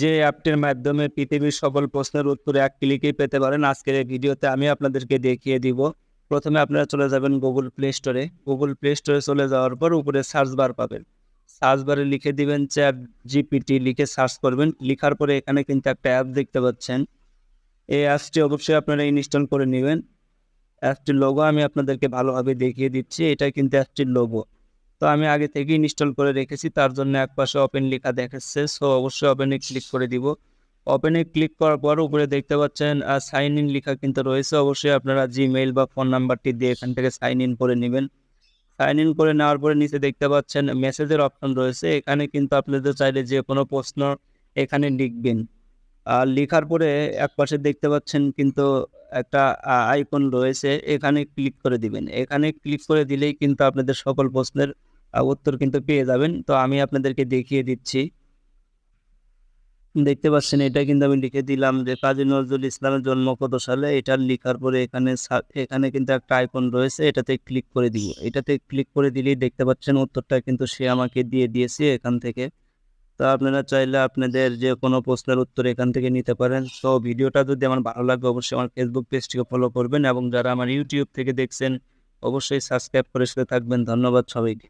যে অ্যাপটির মাধ্যমে পৃথিবীর সকল প্রশ্নের উত্তর এক ক্লিকেই পেতে পারেন। আজকের এই ভিডিওতে আমি আপনাদেরকে দেখিয়ে দিব। প্রথমে আপনারা চলে যাবেন গুগল প্লে স্টোরে গুগল প্লে স্টোরে চলে যাওয়ার পর উপরে সার্চ বার পাবেন। সার্চ বারে লিখে দিবেন চ্যাট জিপিটি লিখে সার্চ করবেন। লিখার পরে এখানে কিন্তু একটা অ্যাপ দেখতে পাচ্ছেন। এই অ্যাপসটি অবশ্যই আপনারা ইনস্টল করে নেবেন। অ্যাপটির লোগো আমি আপনাদেরকে ভালোভাবে দেখিয়ে দিচ্ছি। এটা কিন্তু অ্যাপটির লোগো তো আমি আগে থেকে ইনস্টল করে রেখেছি, তার জন্য এক পাশে ওপেন লেখা দেখাচ্ছে। সো অবশ্যই ওপেনে ক্লিক করে দিব। ওপেনে ক্লিক করার পর উপরে দেখতে পাচ্ছেন সাইন ইন লেখা কিন্তু রয়েছে। অবশ্যই আপনারা জিমেইল বা ফোন নাম্বারটি দিয়ে এখান থেকে সাইন ইন করে নেবেন। সাইন ইন করে নেওয়ার পরে নিচে দেখতে পাচ্ছেন মেসেজের অপশন রয়েছে। এখানে কিন্তু আপনাদের চাইলে যে কোনো প্রশ্ন এখানে লিখবেন। আর লেখার পরে এক পাশে দেখতে পাচ্ছেন কিন্তু একটা আইকন রয়েছে। এখানে ক্লিক করে দিবেন। এখানে ক্লিক করে দিলেই কিন্তু আপনাদের সকল প্রশ্নের উত্তর কিন্তু পেয়ে যাবেন। তো আমি আপনাদেরকে দেখিয়ে দিচ্ছি। দেখতে পাচ্ছেন, এটা কিন্তু আমি লিখে দিলাম যে, কাজী নজরুল ইসলামের জন্ম কত সালে? এটা লেখার পরে এখানে এখানে কিন্তু একটা আইকন রয়েছে, এটাতে ক্লিক করে দিব। এটাতে ক্লিক করে দিলেই দেখতে পাচ্ছেন উত্তরটা কিন্তু সে আমাকে দিয়ে দিয়েছে এখান থেকে। তো আপনারা চাইলে আপনাদের যে কোনো প্রশ্নের উত্তর এখান থেকে নিতে পারেন। তো ভিডিওটা যদি আমার ভালো লাগে, অবশ্যই আমার ফেসবুক পেজটিকে ফলো করবেন এবং যারা আমার ইউটিউব থেকে দেখছেন, অবশ্যই সাবস্ক্রাইব করে সাথে থাকবেন। ধন্যবাদ সবাইকে।